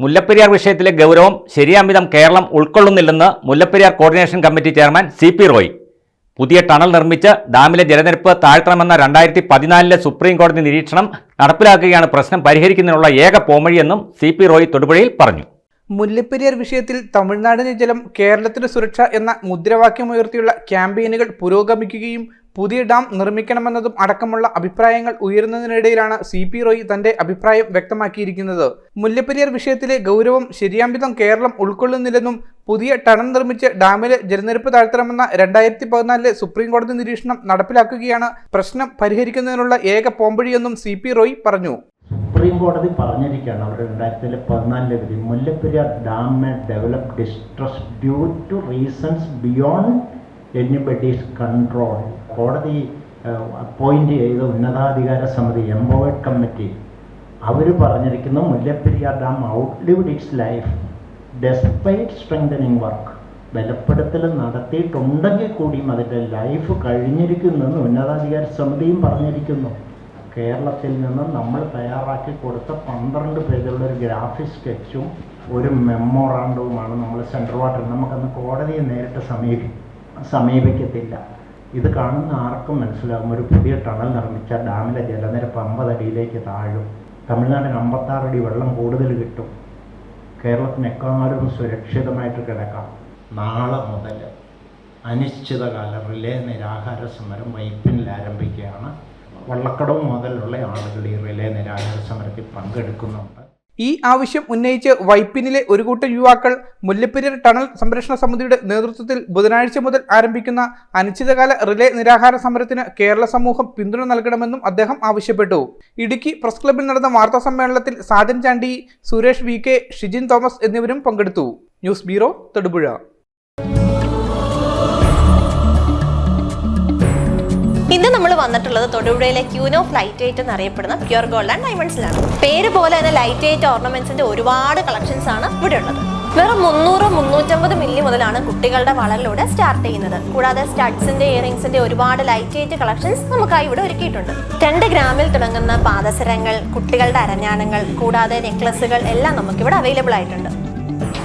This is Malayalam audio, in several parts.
മുല്ലപ്പെരിയാർ വിഷയത്തിലെ ഗൗരവം ശരിയാംവിധം Keralam ഉൾക്കൊള്ളുന്നില്ലെന്ന് Mullaperiyar coordination committee chairman C P Roy. പുതിയ ടണൽ നിർമ്മിച്ച് ഡാമിലെ ജലനിരപ്പ് താഴ്ത്തണമെന്ന രണ്ടായിരത്തി പതിനാലിലെ സുപ്രീം കോടതി നിരീക്ഷണം നടപ്പിലാക്കുകയാണ് പ്രശ്നം പരിഹരിക്കുന്നതിനുള്ള ഏക പോംവഴിയെന്നും സി പി റോയ് തൊടുപുഴയിൽ പറഞ്ഞു. മുല്ലപ്പെരിയാർ വിഷയത്തിൽ തമിഴ്നാടിന് ജലം കേരളത്തിന് സുരക്ഷ എന്ന മുദ്രാവാക്യമുയർത്തിയുള്ള ക്യാമ്പയിനുകൾ പുരോഗമിക്കുകയും പുതിയ ഡാം നിർമ്മിക്കണമെന്നതും അടക്കമുള്ള അഭിപ്രായങ്ങൾ ഉയരുന്നതിനിടയിലാണ് സി പി റോയ് തന്റെ അഭിപ്രായം വ്യക്തമാക്കിയിരിക്കുന്നത്. മുല്ലപ്പെരിയാർ വിഷയത്തിലെ ഗൗരവം ശരിയാംവിധം കേരളം ഉൾക്കൊള്ളുന്നില്ലെന്നും പുതിയ ടണൽ നിർമ്മിച്ച് ഡാമിലെ ജലനിരപ്പ് താഴ്ത്തണമെന്ന രണ്ടായിരത്തി പതിനാലിലെ സുപ്രീം കോടതി നിരീക്ഷണം നടപ്പിലാക്കുകയാണ് പ്രശ്നം പരിഹരിക്കുന്നതിനുള്ള ഏക പോംവഴിയെന്നും സി പി റോയ് പറഞ്ഞു. സുപ്രീം കോടതി പറഞ്ഞിരിക്കുകയാണ് അവർ രണ്ടായിരത്തി പതിനാലിലെ വിധി. Mullaperiyar dam develop distress due to reasons beyond anybody's control. കോടതി അപ്പോയിന്റ് ചെയ്ത ഉന്നതാധികാര സമിതി എംപവേർഡ് കമ്മിറ്റി അവർ പറഞ്ഞിരിക്കുന്നു Mullaperiyar dam outlived its life despite strengthening work ബലപ്പെടുത്തൽ നടത്തിയിട്ടുണ്ടെങ്കിൽ കൂടിയും അതിന്റെ ലൈഫ് കഴിഞ്ഞിരിക്കുന്നെന്ന് ഉന്നതാധികാര സമിതിയും പറഞ്ഞിരിക്കുന്നു. കേരളത്തിൽ നിന്ന് നമ്മൾ തയ്യാറാക്കി കൊടുത്ത പന്ത്രണ്ട് പേജുള്ള ഒരു ഗ്രാഫിക് സ്കെച്ചും ഒരു മെമ്മോറാണ്ടവുമാണ് നമ്മൾ സെൻട്രൽ വാട്ടർ നമുക്കന്ന് കോടതിയെ നേരിട്ട് സമീപി സമീപിക്കത്തില്ല. ഇത് കാണുന്ന ആർക്കും മനസ്സിലാകും. ഒരു പുതിയ ടണൽ നിർമ്മിച്ച ഡാമിലെ ജലനിരപ്പ് അമ്പത് അടിയിലേക്ക് താഴും. തമിഴ്നാടിന് അമ്പത്താറ് അടി വെള്ളം കൂടുതൽ കിട്ടും. കേരളത്തിന് എക്കാലവും സുരക്ഷിതമായിട്ട് കിടക്കാം. നാളെ മുതൽ അനിശ്ചിതകാല റിലേ നിരാഹാര സമരം വൈപ്പിനിൽ ആരംഭിക്കുകയാണ്. വള്ളക്കടവ് മുതലുള്ള ആളുകൾ ഈ റിലേ നിരാഹാര സമരത്തിൽ പങ്കെടുക്കുന്നുണ്ട്. ഈ ആവശ്യം ഉന്നയിച്ച് വൈപ്പിനിലെ ഒരു കൂട്ടം യുവാക്കൾ മുല്ലപ്പെരിയാർ ടണൽ സംരക്ഷണ സമിതിയുടെ നേതൃത്വത്തിൽ ബുധനാഴ്ച മുതൽ ആരംഭിക്കുന്ന അനിശ്ചിതകാല റിലേ നിരാഹാര സമരത്തിന് കേരള സമൂഹം പിന്തുണ നൽകണമെന്നും അദ്ദേഹം ആവശ്യപ്പെട്ടു. ഇടുക്കി പ്രസ് ക്ലബ്ബിൽ നടന്ന വാർത്താ സമ്മേളനത്തിൽ സാജൻ ചാണ്ടി സുരേഷ് വി കെ ഷിജിൻ തോമസ് എന്നിവരും പങ്കെടുത്തു. News bureau Thodupuzha. നമ്മൾ വന്നിട്ടുള്ളത് തൊടുപുഴയിലെ ക്യൂനോ ഫ്ലൈറ്റ് ഏറ്റ് എന്നറിയപ്പെടുന്ന പ്യുർ ഗോൾഡ് ആൻഡ് ഡയമണ്ട്സിലാണ് പേര് പോലെ തന്നെ ലൈറ്റ് ഏറ്റ് ഓർണമെന്റ്സിന്റെ ഒരുപാട് കളക്ഷൻസ് ആണ് ഇവിടെ ഉള്ളത് വെറും മുന്നൂറ് മുന്നൂറ്റമ്പത് മില്ലി മുതലാണ് കുട്ടികളുടെ വളരിലൂടെ സ്റ്റാർട്ട് ചെയ്യുന്നത്. കൂടാതെ സ്റ്റഡ്സിന്റെ ഇയറിംഗ്സിന്റെ ഒരുപാട് ലൈറ്റ് വെയിറ്റ് കളക്ഷൻസ് നമുക്കായി ഇവിടെ ഒരുക്കിയിട്ടുണ്ട്. രണ്ട് ഗ്രാമിൽ തുടങ്ങുന്ന പാദസരങ്ങൾ കുട്ടികളുടെ അരഞ്ഞാണങ്ങൾ കൂടാതെ നെക്ലസുകൾ എല്ലാം നമുക്കിവിടെ അവൈലബിൾ ആയിട്ടുണ്ട്.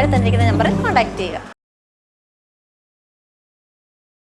താഴെ തന്നിരിക്കുന്ന നമ്പറിൽ കോൺടാക്ട് ചെയ്യുക.